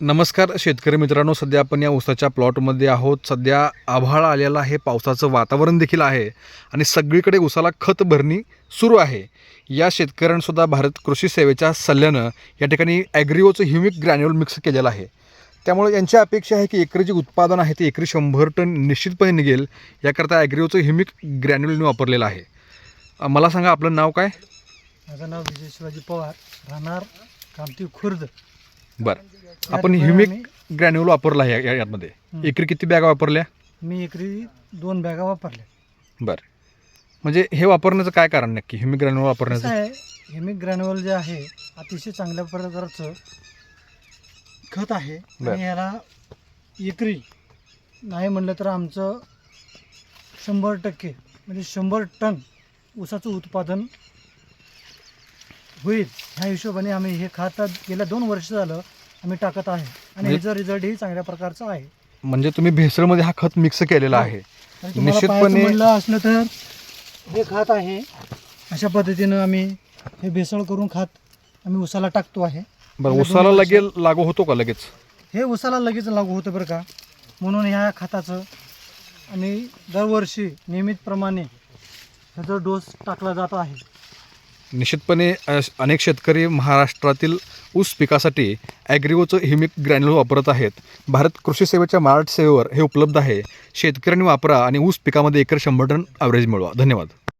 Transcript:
नमस्कार शेतकरी मित्रांनो सध्या आपण या ऊसाच्या प्लॉटमध्ये आहोत. सध्या आभाळ आलेलं आहे पावसाचं वातावरण देखील आहे आणि सगळीकडे ऊसाला खत भरणी सुरू आहे. या शेतकऱ्यांसुद्धा भारत कृषी सेवेच्या सल्ल्यानं या ठिकाणी ॲग्रिओचं ह्युमिक ग्रॅन्युअल मिक्स केलेलं आहे. त्यामुळे यांची अपेक्षा आहे की एकरी जे उत्पादन आहे ते एकरी शंभर टन निश्चितपणे निघेल याकरता ॲग्रिओचं ह्युमिक ग्रॅन्युअलने वापरलेलं आहे. मला सांगा आपलं नाव काय? माझं नाव विजय शिवाजी पवार राहणार कामती खुर्द. बरं. आपण ह्युमिक ग्रॅन्युअल वापरला आहे या- यामध्ये. एकरी किती बॅगा वापरल्या? मी एकरी दोन बॅगा वापरल्या. बरं. म्हणजे हे वापरण्याचं काय कारण नक्की? ह्युमिक ग्रॅन्युअल कसं वापरण्याचं? आहे हेमिक ग्रॅन्युअल जे आहे अतिशय चांगल्या प्रकारचं खत आहे बरं. आणि याला एकरी नाही म्हणलं तर आमचं शंभर टक्के म्हणजे शंभर टन ऊसाचं उत्पादन होईल. ह्या हिशोबाने आम्ही हे खात गेल्या दोन वर्ष झालं आम्ही टाकत आहे. आणि म्हणजे- ह्याचा रिझल्टही चांगल्या प्रकारचा आहे. म्हणजे तुम्ही भेसळमध्ये हा खत मिक्स केलेला हो. आहे. आणि तुम्हाला निश्चितपणे- पाहायचं म्हणलं असलं तर हे खात आहे. अशा पद्धतीनं आम्ही हे भेसळ करून खात आम्ही उसाला टाकतो आहे. बरं उसाला लगेच लागू होतो का लगेच? हे उसाला लगेच लागू होतं बरं का. म्हणून ह्या खताचं आम्ही दरवर्षी नियमितप्रमाणे ह्याचा डोस टाकला जात आहे. निश्चितपणे अनेक शेतकरी महाराष्ट्रातील ऊस पिकासाठी ॲग्रिओचं हिमिक ग्रॅन्युल वापरत आहेत. भारत कृषी सेवेच्या मार्ट सेवेवर हे उपलब्ध आहे. शेतकऱ्यांनी वापरा आणि ऊस पिकामध्ये एकर शंभर टन ॲव्हरेज मिळवा. धन्यवाद.